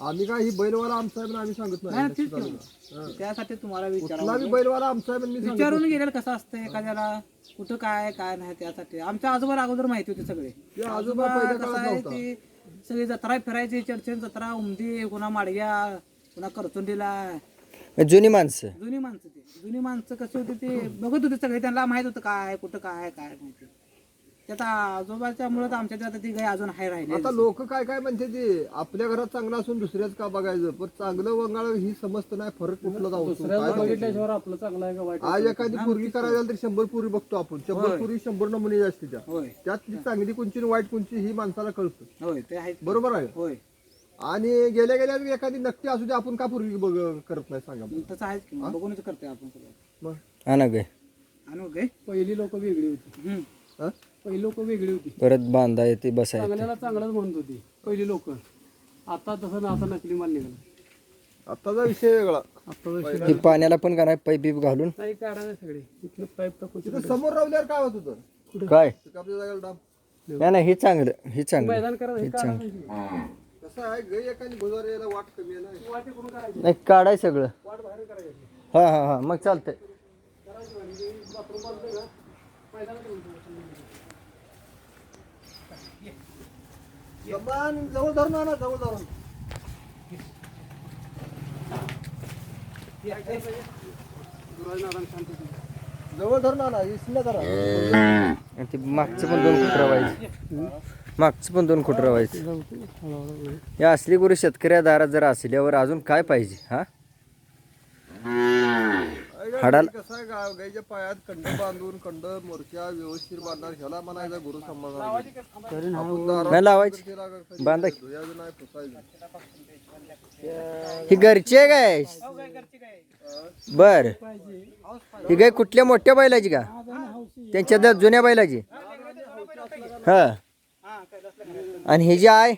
आम्ही काय ही बैलवाला आमचा आहे आम्ही सांगत नाही, तेच की. त्यासाठी तुम्हाला कुठला विचारावं बी बैलवाला आमचा आहे मी सांगत विचारून गेलेलं कसं असतं एखाद्याला कुठं काय काय नाही त्यासाठी. आमच्या आजोबा अगोदर माहिती होती सगळे. ते आजोबा पहिल्या कसं काळात आहे नव्हता. ती सगळी जत्रा फिरायची चर्चेन जत्रा उमदी कुणा माडग्या कुणा करतुंडीला जुनी माणसं. जुनी माणसं ती. जुनी माणसं कशी होती ते बघत होते सगळे. त्यांना माहीत होतं काय कुठं काय काय माहिती. त्यात आजोबाच्या मुळे आमच्या आता ती गाय अजून हाय राहिली. आता लोक काय काय म्हणते ते आपल्या घरात चांगलं असून दुसऱ्याच का बघायचं? पण चांगलं वंगाळ ही समजत नाही फरक कुठला जाऊ बघितल्याशिवाय आपलं चांगलं आहे का वाईट आज एखादी पूर्वी करायला तर शंभर पुरी बघतो आपण. शंभर पुरी शंभर नमुने असते त्या. त्यात चांगली कोणची आणि वाईट कोणची ही माणसाला कळतं. होय ते आहे. बरोबर आहे? होय. आणि गेल्या गेल्या एखादी नक्की असू दे आपण का पूर्वी बघ करत नाही सांगा. तसं आहेच की मग. बघूनच करतोय आपण सगळं. गे. आणू गे. पहिली लोक वेगळी होती? पहिली लोक वेगळी होती. परत बांधा येते बसायला चांगल्याला चांगलंच म्हणत होती पहिली लोक. आता तसं ना आता नकली माल निघाला. आताचा विषय वेगळा. आता विषय ही पाण्याला पण का नाही पाईप बीप घालून. नाही काढा ना सगळे. इथलं पाईप टाकून समोर राहिल्यावर काय होत होतं? काय? तिथं आपल्या जागेला डाम नाही नाही हे चांगलं हे चांगलं. मैदान करा हे ना. कसं आहे गई एखादी गुजार यायला वाट कमी आहे ना. वाटे करून करायची नाही काढाय सगळं. वाट बाहेर करायची. हा हा हा मग चालतंय. बाथरूम बांधलं का मैदान करून ठेवायचं. जवळ धरून आणा जवळ धरून. जवळ धरून आणा इसल्या करा आणि ते मागचं पण दोन खुट रवायचे. मागचं पण दोन खुट रवायचं. या असली गुरु शेतकऱ्या दारात जर असल्यावर अजून काय पाहिजे हा? हाडाल- कसं आहे गाईच्या पायात कंड बांधून कंड मोर्चा व्यवस्थित बांधणार ह्याला म्हणायचा गुरु नाही लावायची. नाही पुसायचं ही घरची आहे काय? बर. ही गाय कुठल्या मोठ्या बैलाची का? त्यांच्या त्या जुन्या बैलाची? हा हा. आणि ही जी आहे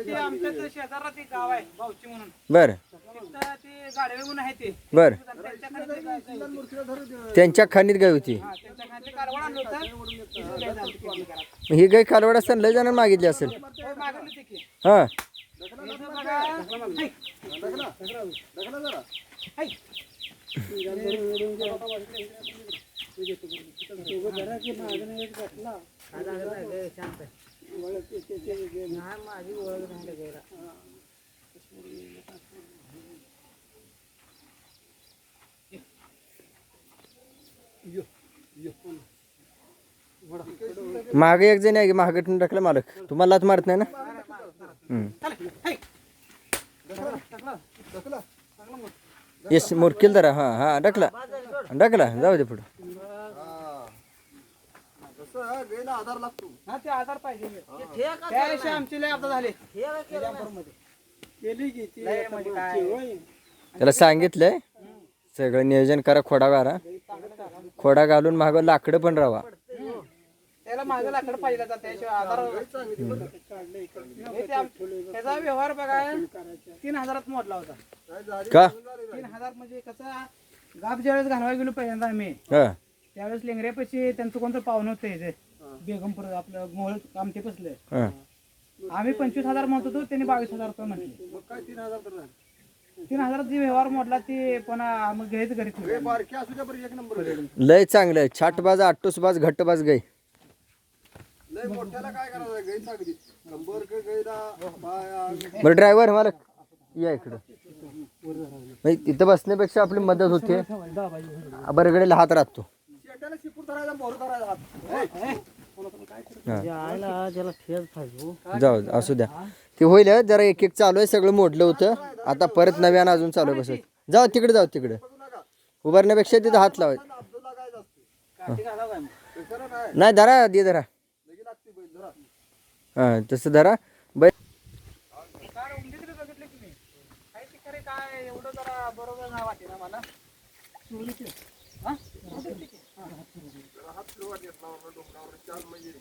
ती आमच्या इथं शेजारात एक गाव आहे भाऊची म्हणून बर तिथं ते गाडवे म्हणून आहे ते बर त्यांच्या खाली ते गाय- गाय होती. त्यांच्या खाणीत गाय होती हा, त्यांच्या खाली ते कारवाड आणलं होतं. तिथं गाय झाली होती घरात. ही गाय कालवड असताना लय जणांना मागितली असेल होय, मागवली होती की. हा इथं बघा. हाय. हाय. मागे एक जण आहे की मागे ठेवून टाकलं मालक? तुम्हाला लाच मारत नाही ना? येस मुरकिल जरा हा हा डकला डकला जाऊ दे पुढं. आधार लागतो. हा, ते आधार पाहिजे आमची लय अपघात झाले. लय म्हणजे काय? त्याला सांगितलंय सगळं नियोजन करा खोडा गारा. खोडा घालून माग लाकडं पण राहा त्याला मागे लाकड पाहिजे जातं, त्याशिवाय आधार हे ते आम- त्याचा व्यवहार बघा तीन हजारात मोडला होता. का? तीन हजार म्हणजे कसा गाप ज्यावेळेस घालवायला गेलो पहिल्यांदा आम्ही. हा. त्यावेळेस लेंगऱ्यापाशी त्यांचं कोणतं पाहुणं होतं इथे बेगमपूर आपलं मोहोळ कामते बसले हा. आम्ही पंचवीस हजार म्हणत होतो त्यांनी बावीस हजार रुपये म्हटले. तीन हजारात जे व्यवहार मोडला ते पण मग घ्यायचं घरी ठेवलं. बारकी असू द्या बरं एक नंबर लय चांगलं छाटबाज आट्टूसबाज घट्टबाज गाय. लय मोठ्याला काय करायचं गाई का बाया बरं ड्रायव्हर मला या इकडं. तिथं बसण्यापेक्षा आपली मदत होते. बरगडेला हात राहतो हात. जाऊ दे, असू द्या. ते होईल हं, जरा एक एक चालू आहे सगळं मोडलं होतं. आता परत नव्यानं अजून चालू आहे बसत जाऊ तिकडे जाऊ तिकडे. उभारण्यापेक्षा तिथं हात लावायचं? तसं नाही धरा दे धरा. हा तसं धरा. बै काल उंदीकडे बघितलं की मी काय ते खरे काय एवढं जरा बरोबर नाही वाटे ना मला. राहत सुरू वाटत ना लोक रस्त्यावर म्हणजे